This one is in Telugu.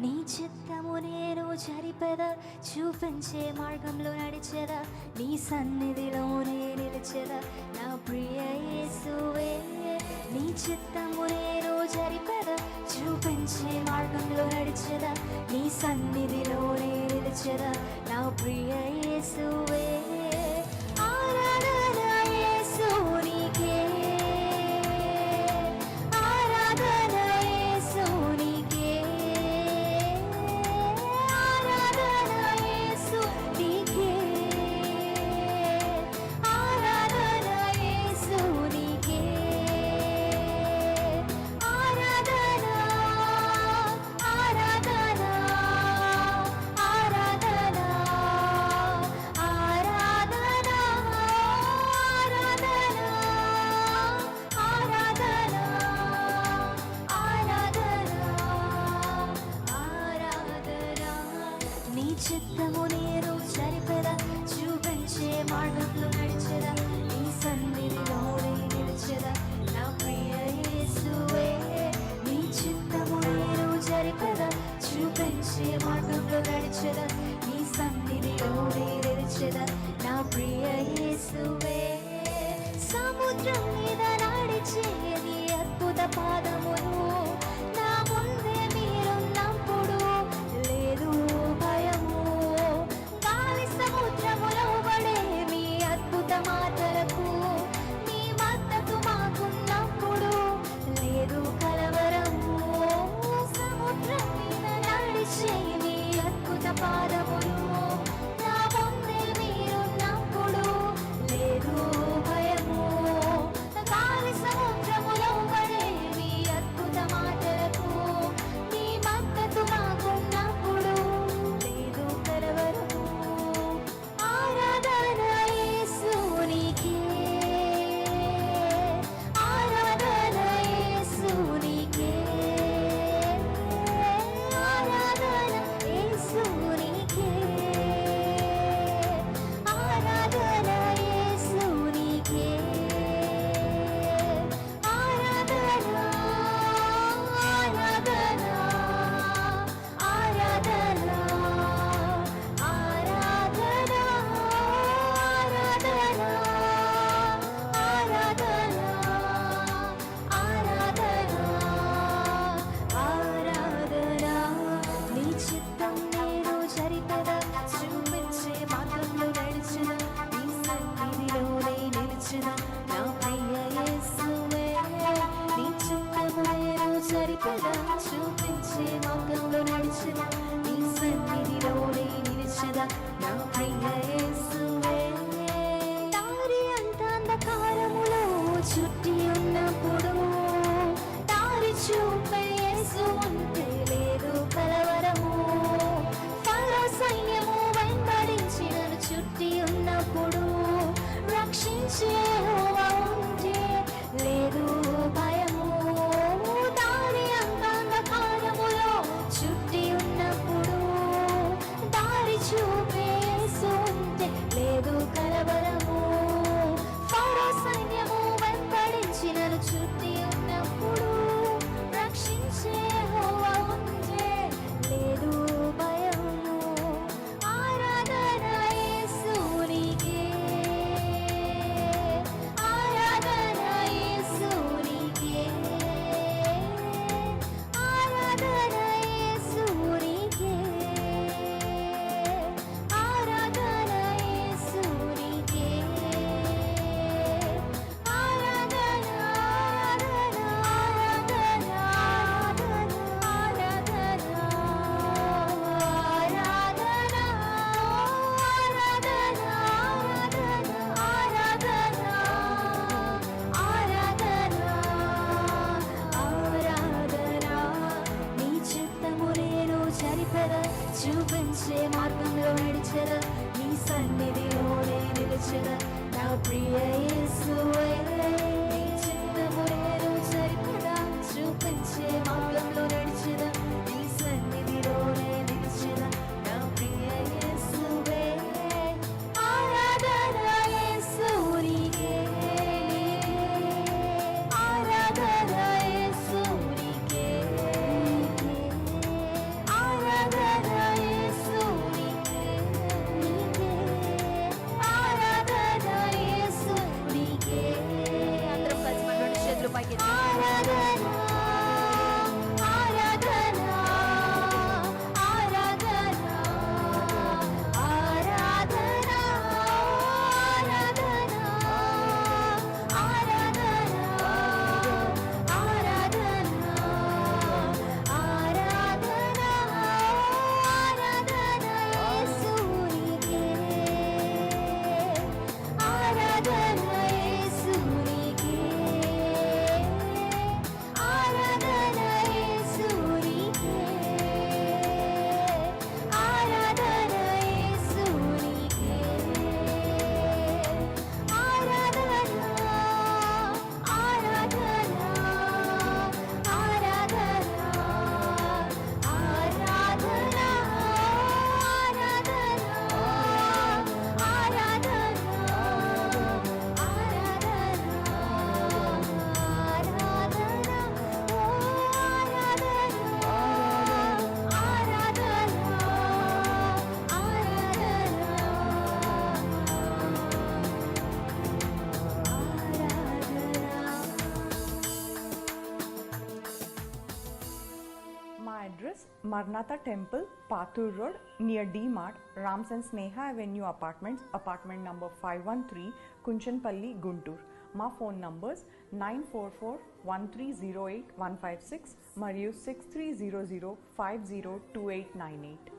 నీ చిత్తము నేను జరిపెద చూపించే మార్గంలో నడిచేదా నీ సన్నిధిలోనే నిలిచేదా. నా ప్రియ యేసువే నీ చిత్తము నేను జరిపెద చూపించే మార్గంలో నడిచేదా నీ సన్నిధిలోనే నిలిచేదా. చంద్రం మీద నాడిచేది అద్భుత పాదములు కదా చూపించే మార్గంలో నడిచదా నీ సన్నిధిలోనే నిలిచదా నా ప్రియ యేసువే దారి అంత అంధకారములో చుట్టి ഹൃദയ മാർഗങ്ങൾ മേടിച്ചത് നീ സന്നിധിയോടെ നിലച്ചത് പ്രിയ യേസുവേ Marnatha Temple, Pathur Road, near D Mart, Rams and Sneha Avenue Apartments, apartment number 513, Kunchanpalli, Guntur. మా phone numbers nine four four one three zero eight one five six మరియు six three zero zero five zero two eight nine eight This is